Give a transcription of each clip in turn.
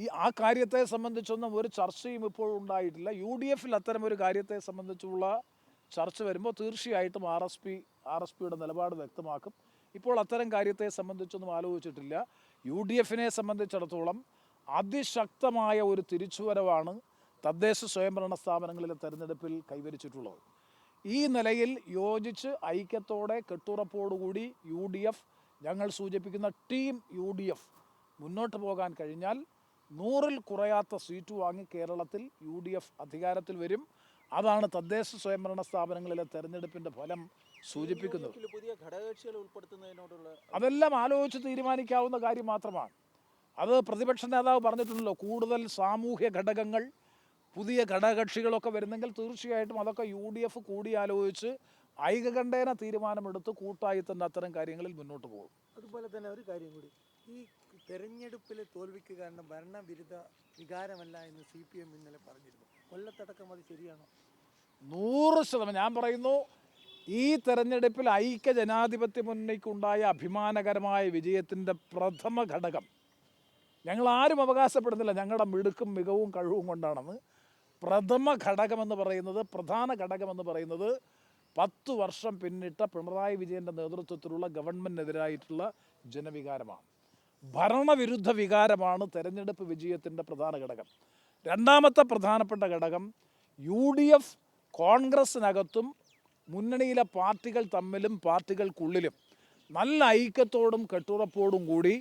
ഈ ആ കാര്യത്തെ സംബന്ധിച്ചൊന്നും ഒരു ചർച്ചയും ഇപ്പോൾ ഉണ്ടായിട്ടില്ല. യു ഡി എഫിൽ അത്തരം ഒരു കാര്യത്തെ സംബന്ധിച്ചുള്ള ചർച്ച വരുമ്പോൾ തീർച്ചയായിട്ടും R S P R S പിയുടെ നിലപാട് വ്യക്തമാക്കും. ഇപ്പോൾ അത്തരം കാര്യത്തെ സംബന്ധിച്ചൊന്നും ആലോചിച്ചിട്ടില്ല. യു ഡി എഫിനെ സംബന്ധിച്ചിടത്തോളം അതിശക്തമായ ഒരു തിരിച്ചുവരവാണ് തദ്ദേശ സ്വയംഭരണ സ്ഥാപനങ്ങളിലെ തെരഞ്ഞെടുപ്പിൽ കൈവരിച്ചിട്ടുള്ളത്. ഈ നിലയിൽ യോജിച്ച് ഐക്യത്തോടെ കെട്ടുറപ്പോടുകൂടി യു ഡി എഫ് ഞങ്ങൾ സൂചിപ്പിക്കുന്ന ടീം യു ഡി എഫ് മുന്നോട്ട് പോകാൻ കഴിഞ്ഞാൽ നൂറിൽ കുറയാത്ത സീറ്റ് വാങ്ങി കേരളത്തിൽ യു ഡി എഫ് അധികാരത്തിൽ വരും. അതാണ് തദ്ദേശ സ്വയംഭരണ സ്ഥാപനങ്ങളിലെ തെരഞ്ഞെടുപ്പിന്റെ ഫലം സൂചിപ്പിക്കുന്നത്. പുതിയ ഉൾപ്പെടുത്തുന്നതിനോടുള്ള അതെല്ലാം ആലോചിച്ച് തീരുമാനിക്കാവുന്ന കാര്യം മാത്രമാണ്. അത് പ്രതിപക്ഷ നേതാവ് പറഞ്ഞിട്ടുണ്ടല്ലോ കൂടുതൽ സാമൂഹ്യ ഘടകങ്ങൾ പുതിയ ഘടകകക്ഷികളൊക്കെ വരുന്നെങ്കിൽ തീർച്ചയായിട്ടും അതൊക്കെ യു ഡി എഫ് കൂടിയാലോചിച്ച് ഐകകണ്ഠേന തീരുമാനമെടുത്ത് കൂട്ടായി തന്നെ അത്തരം കാര്യങ്ങളിൽ മുന്നോട്ട് പോകും. അതുപോലെ തന്നെ ഒരു കാര്യം കൂടി. ഈ തെരഞ്ഞെടുപ്പിലെ തോൽവിക്ക് കാരണം ഭരണവിരുദ്ധ വികാരമല്ല എന്ന് സി പി എം ഇന്നലെ പറഞ്ഞിരുന്നു. കൊല്ലത്തടക്കം അത് ശരിയാണോ? നൂറ് ശതമാനം. ഞാൻ പറയുന്നു ഈ തെരഞ്ഞെടുപ്പിൽ ഐക്യ ജനാധിപത്യ മുന്നണിക്കുണ്ടായ അഭിമാനകരമായ വിജയത്തിന്റെ പ്രഥമ ഘടകം. ഞങ്ങൾ ആരും അവകാശപ്പെടുന്നില്ല. ഞങ്ങളുടെ മിടുക്കും മികവും കഴിവും കൊണ്ടാണെന്ന്. പ്രഥമ ഘടകമെന്ന് പറയുന്നത് പ്രധാന ഘടകമെന്ന് പറയുന്നത് പത്തു വർഷം പിന്നിട്ട പിണറായി വിജയന്റെ നേതൃത്വത്തിലുള്ള ഗവൺമെന്റിനെതിരായിട്ടുള്ള ജനവികാരമാണ്. ഭരണവിരുദ്ധ വികാരമാണ് തെരഞ്ഞെടുപ്പ് വിജയത്തിന്റെ പ്രധാന ഘടകം. രണ്ടാമത്തെ പ്രധാനപ്പെട്ട ഘടകം യു ഡി എഫ് കോൺഗ്രസിനകത്തും മുന്നണിയിലെ പാർട്ടികൾ തമ്മിലും പാർട്ടികൾക്കുള്ളിലും നല്ല ഐക്യത്തോടും കെട്ടുറപ്പോടും കൂടി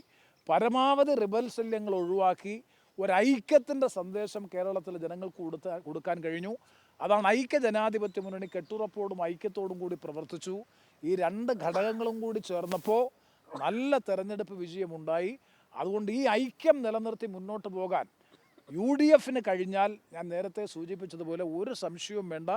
പരമാവധി റിബൽ ശല്യങ്ങൾ ഒഴിവാക്കി ഒരു ഐക്യത്തിന്റെ സന്ദേശം കേരളത്തിലെ ജനങ്ങൾക്ക് കൊടുത്ത കൊടുക്കാൻ കഴിഞ്ഞു. അതാണ് ഐക്യ ജനാധിപത്യ മുന്നണി കെട്ടുറപ്പോടും ഐക്യത്തോടും കൂടി പ്രവർത്തിച്ചു. ഈ രണ്ട് ഘടകങ്ങളും കൂടി ചേർന്നപ്പോൾ നല്ല തെരഞ്ഞെടുപ്പ് വിജയമുണ്ടായി. അതുകൊണ്ട് ഈ ഐക്യം നിലനിർത്തി മുന്നോട്ട് പോകാൻ യു ഡി എഫിന് കഴിഞ്ഞാൽ ഞാൻ നേരത്തെ സൂചിപ്പിച്ചതുപോലെ ഒരു സംശയവും വേണ്ട.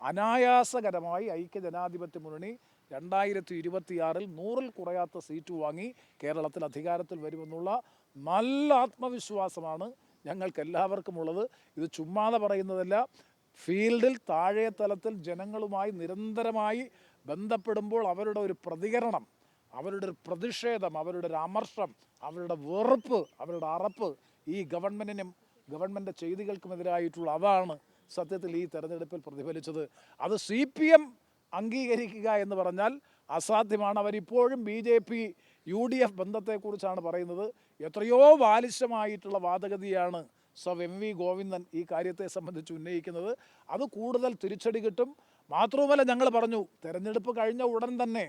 അനായാസകരമായി ഐക്യ ജനാധിപത്യ മുന്നണി രണ്ടായിരത്തി ഇരുപത്തിയാറിൽ നൂറിൽ കുറയാത്ത സീറ്റ് വാങ്ങി കേരളത്തിൽ അധികാരത്തിൽ വരുമെന്നുള്ള നല്ല ആത്മവിശ്വാസമാണ് ഞങ്ങൾക്ക് എല്ലാവർക്കും ഉള്ളത് ഇത് ചുമ്മാതെ പറയുന്നതല്ല. ഫീൽഡിൽ താഴെ തലത്തിൽ ജനങ്ങളുമായി നിരന്തരമായി ബന്ധപ്പെടുമ്പോൾ അവരുടെ ഒരു പ്രതികരണം അവരുടെ ഒരു പ്രതിഷേധം അവരുടെ ഒരു അമർഷം അവരുടെ വെറുപ്പ് അവരുടെ അറപ്പ് ഈ ഗവൺമെന്റിനും ഗവൺമെന്റ് ചെയ്തികൾക്കുമെതിരായിട്ടുള്ള അതാണ് സത്യത്തിൽ ഈ തെരഞ്ഞെടുപ്പിൽ പ്രതിഫലിച്ചത്. അത് സി പി എം അംഗീകരിക്കുക എന്ന് പറഞ്ഞാൽ അസാധ്യമാണ്. അവരിപ്പോഴും B J P U D F ബന്ധത്തെക്കുറിച്ചാണ് പറയുന്നത്. എത്രയോ ബാലിശമായിട്ടുള്ള വാദഗതിയാണ് സർ എം വി ഗോവിന്ദൻ ഈ കാര്യത്തെ സംബന്ധിച്ച് ഉന്നയിക്കുന്നത്. അത് കൂടുതൽ തിരിച്ചടി കിട്ടും. മാത്രവുമല്ല ഞങ്ങൾ പറഞ്ഞു തെരഞ്ഞെടുപ്പ് കഴിഞ്ഞ ഉടൻ തന്നെ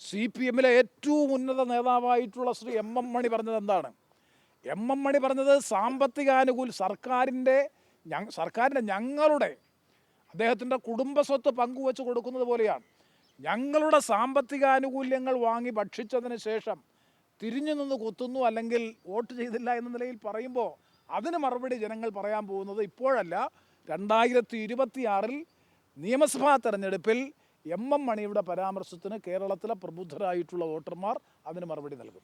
സി പി എമ്മിലെ ഏറ്റവും ഉന്നത നേതാവായിട്ടുള്ള ശ്രീ എം എം മണി പറഞ്ഞത് എന്താണ്? എം എം മണി പറഞ്ഞത് സാമ്പത്തികാനുകൂല സർക്കാരിന്റെ സർക്കാരിന്റെ ഞങ്ങളുടെ അദ്ദേഹത്തിന്റെ കുടുംബസ്വത്ത് പങ്കുവെച്ച് കൊടുക്കുന്നത് പോലെയാണ്. ഞങ്ങളുടെ സാമ്പത്തികാനുകൂല്യങ്ങൾ വാങ്ങി ഭക്ഷിച്ചതിന് ശേഷം തിരിഞ്ഞു നിന്ന് കുത്തുന്നു അല്ലെങ്കിൽ വോട്ട് ചെയ്തില്ല എന്ന നിലയിൽ പറയുമ്പോൾ അതിന് മറുപടി ജനങ്ങൾ പറയാൻ പോകുന്നത് ഇപ്പോഴല്ല. രണ്ടായിരത്തി ഇരുപത്തിയാറിൽ നിയമസഭാ തെരഞ്ഞെടുപ്പിൽ എം എം മണിയുടെ പരാമർശത്തിന് കേരളത്തിലെ പ്രബുദ്ധരായിട്ടുള്ള വോട്ടർമാർ അതിന് മറുപടി നൽകും.